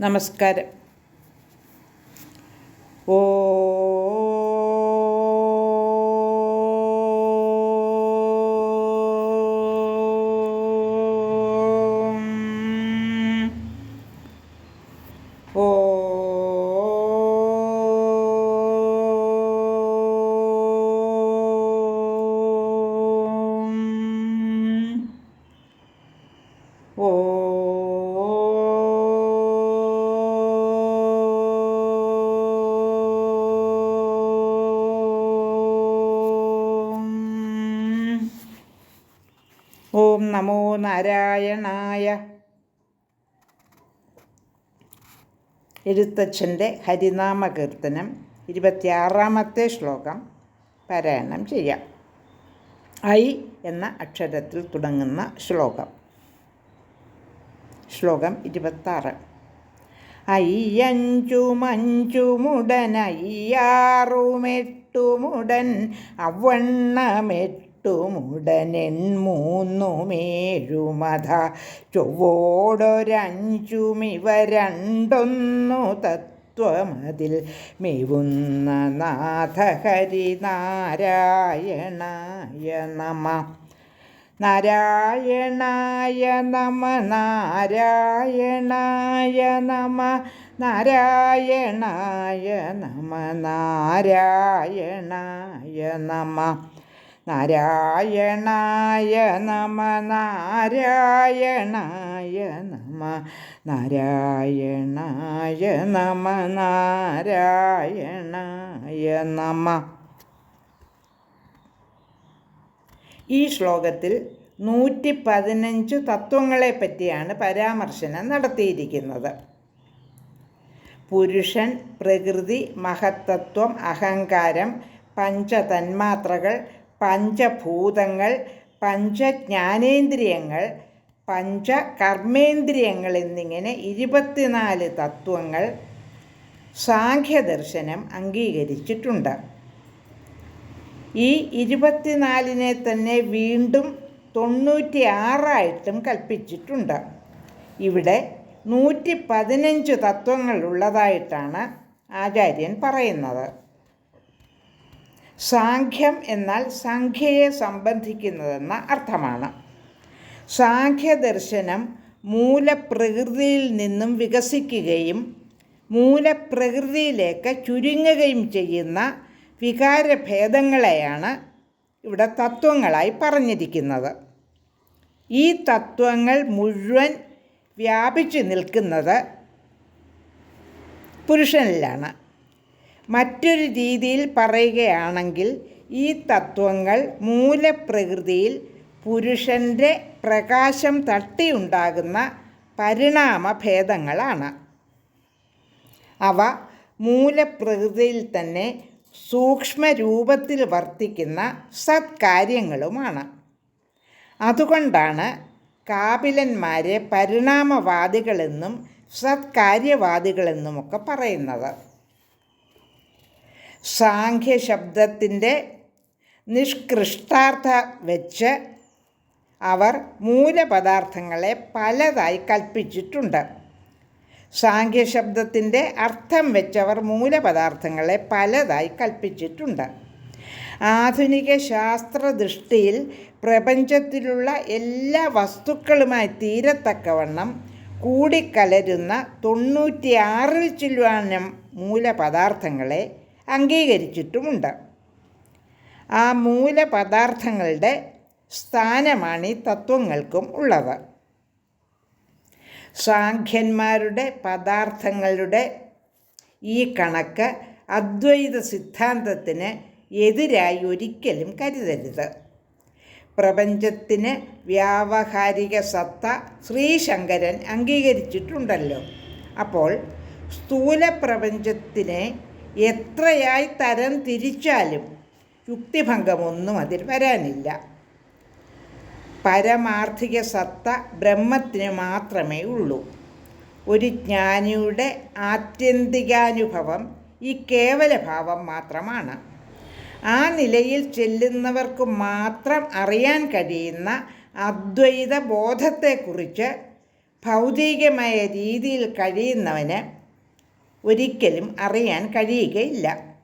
നമസ്കാരം. ഓം നമോ നാരായണായ. എഴുത്തച്ഛന്റെ ഹരിനാമ കീർത്തനം ഇരുപത്തിയാറാമത്തെ ശ്ലോകം പാരായണം ചെയ്യാം. ഐ എന്ന അക്ഷരത്തിൽ തുടങ്ങുന്ന ശ്ലോകം. ശ്ലോകം ഇരുപത്താറ് അയ്യഞ്ചുമഞ്ചുമുടനയ്യാറുമെട്ടുമുടൻ അവണ്ണമെട്ടുമുടനെൺ മൂന്നുമേഴുമത. ചൊവ്വോടൊരഞ്ചുമിവ രണ്ടൊന്നു തത്വമതിൽ മെവുന്ന നാഥ നമ. നാരായണായ നമ നാരായണായ നമ നാരായണായ നമ നാരായണായ നമ. നാരായണായ നമ നാരായണായ നമ നാരായണായ നമ നാരായണായ നമ. ഈ ശ്ലോകത്തിൽ നൂറ്റി പതിനഞ്ച് തത്വങ്ങളെ പറ്റിയാണ് പരാമർശനം നടത്തിയിരിക്കുന്നത്. പുരുഷൻ പ്രകൃതി മഹത്തത്വം അഹങ്കാരം പഞ്ചതന്മാത്രകൾ പഞ്ചഭൂതങ്ങൾ പഞ്ചജ്ഞാനേന്ദ്രിയങ്ങൾ പഞ്ചകർമ്മേന്ദ്രിയങ്ങൾ എന്നിങ്ങനെ ഇരുപത്തിനാല് തത്വങ്ങൾ സാഖ്യദർശനം അംഗീകരിച്ചിട്ടുണ്ട്. ഈ ഇരുപത്തിനാലിനെ തന്നെ വീണ്ടും തൊണ്ണൂറ്റി ആറായിട്ടും കൽപ്പിച്ചിട്ടുണ്ട്. ഇവിടെ നൂറ്റി പതിനഞ്ച് തത്വങ്ങളുള്ളതായിട്ടാണ് ആചാര്യൻ പറയുന്നത്. സാഖ്യം എന്നാൽ സംഖ്യയെ സംബന്ധിക്കുന്നതെന്ന അർത്ഥമാണ്. സാഖ്യദർശനം മൂലപ്രകൃതിയിൽ നിന്നും വികസിക്കുകയും മൂലപ്രകൃതിയിലേക്ക് ചുരുങ്ങുകയും ചെയ്യുന്ന വികാരഭേദങ്ങളെയാണ് ഇവിടെ തത്വങ്ങളായി പറഞ്ഞിരിക്കുന്നത്. ഈ തത്വങ്ങൾ മുഴുവൻ വ്യാപിച്ചു നിൽക്കുന്നത് പുരുഷനിലാണ്. മറ്റൊരു രീതിയിൽ പറയുകയാണെങ്കിൽ ഈ തത്വങ്ങൾ മൂലപ്രകൃതിയിൽ പുരുഷന്റെ പ്രകാശം തട്ടിയുണ്ടാകുന്ന പരിണാമഭേദങ്ങളാണ്. അവ മൂലപ്രകൃതിയിൽ തന്നെ സൂക്ഷ്മരൂപത്തിൽ വർത്തിക്കുന്ന സത്കാര്യങ്ങളുമാണ്. അതുകൊണ്ടാണ് കാപിലന്മാരെ പരിണാമവാദികളെന്നും സത്കാര്യവാദികളെന്നുമൊക്കെ പറയുന്നത്. സാഖ്യശബ്ദത്തിന്റെ നിഷ്കൃഷ്ടാർത്ഥ വെച്ച് അവർ മൂലപദാർത്ഥങ്ങളെ പലതായി കൽപ്പിച്ചിട്ടുണ്ട്. സാഖ്യശബ്ദത്തിന്റെ അർത്ഥം വെച്ചവർ മൂലപദാർത്ഥങ്ങളെ പലതായി കൽപ്പിച്ചിട്ടുണ്ട്. ആധുനിക ശാസ്ത്രദൃഷ്ടിയിൽ പ്രപഞ്ചത്തിലുള്ള എല്ലാ വസ്തുക്കളുമായി തീരത്തക്കവണ്ണം കൂടിക്കലരുന്ന തൊണ്ണൂറ്റിയാറിൽ ചില്ലുവാനം മൂലപദാർത്ഥങ്ങളെ അംഗീകരിച്ചിട്ടുമുണ്ട്. ആ മൂലപദാർത്ഥങ്ങളുടെ സ്ഥാനമാണ് ഈ തത്വങ്ങൾക്കും ഉള്ളത്. സാഖ്യന്മാരുടെ പദാർത്ഥങ്ങളുടെ ഈ കണക്ക് അദ്വൈത സിദ്ധാന്തത്തിന് എതിരായി ഒരിക്കലും കരുതരുത്. പ്രപഞ്ചത്തിന് വ്യാവഹാരിക സത്ത ശ്രീശങ്കരൻ അംഗീകരിച്ചിട്ടുണ്ടല്ലോ. അപ്പോൾ സ്ഥൂല പ്രപഞ്ചത്തിനെ എത്രയായി തരം തിരിച്ചാലും യുക്തിഭംഗമൊന്നും അതിൽ വരാനില്ല. പരമാർത്ഥിക സത്ത ബ്രഹ്മത്തിന് മാത്രമേ ഉള്ളൂ. ഒരു ജ്ഞാനിയുടെ ആത്യന്തികാനുഭവം ഈ കേവല ഭാവം മാത്രമാണ്. ആ നിലയിൽ ചെല്ലുന്നവർക്ക് മാത്രം അറിയാൻ കഴിയുന്ന അദ്വൈത ബോധത്തെക്കുറിച്ച് ഭൗതികമായ രീതിയിൽ കഴിയുന്നവന് ഒരിക്കലും അറിയാൻ കഴിയുകയില്ല.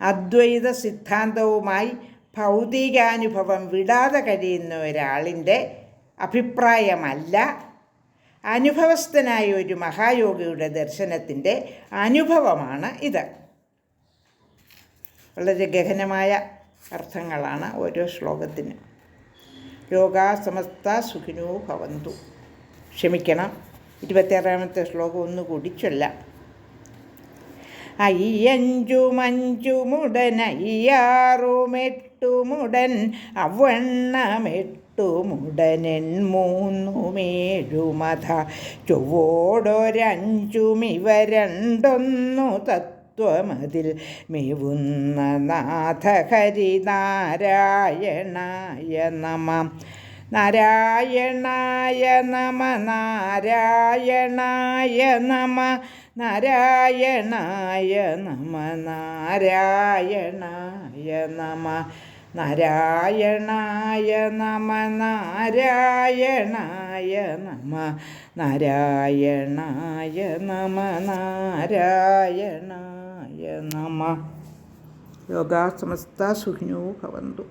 അദ്വൈത സിദ്ധാന്തവുമായി ഭൗതികാനുഭവം വിടാതെ കഴിയുന്ന ഒരാളിന്റെ അഭിപ്രായമല്ല. അനുഭവസ്ഥനായ ഒരു മഹായോഗിയുടെ ദർശനത്തിന്റെ അനുഭവമാണ് ഇത്. വളരെ ഗഹനമായ അർത്ഥങ്ങളാണ് ഓരോ ശ്ലോകത്തിന്. സമസ്ത സുഖിനോ ഭവന്തു. ക്ഷമിക്കണം. ഇരുപത്തിയാറാമത്തെ ശ്ലോകം ഒന്നുകൂടി ചൊല്ലാം. അയ്യഞ്ചുമഞ്ചുമുടൻ അയ്യാറുമെട്ടുമുടൻ അവണ്ണമെട്ടുമുടനെൻ മൂന്നുമേഴുമത ചൊവ്വോടൊരഞ്ചുമിവ രണ്ടൊന്നു തത്വമതിൽ മേവുന്ന നാഥ ഹരിനാരായണായ നമ. നാരായണായ നമ നാരായണായ നമ നാരായണായ നമ നാരായണായ നമ നാരായണായ നമ നാരായണായ നമ നാരായണായ നമ നാരായണായ നമ. യോഗാസമസ്ത സുഖിനോ ഭവന്തു.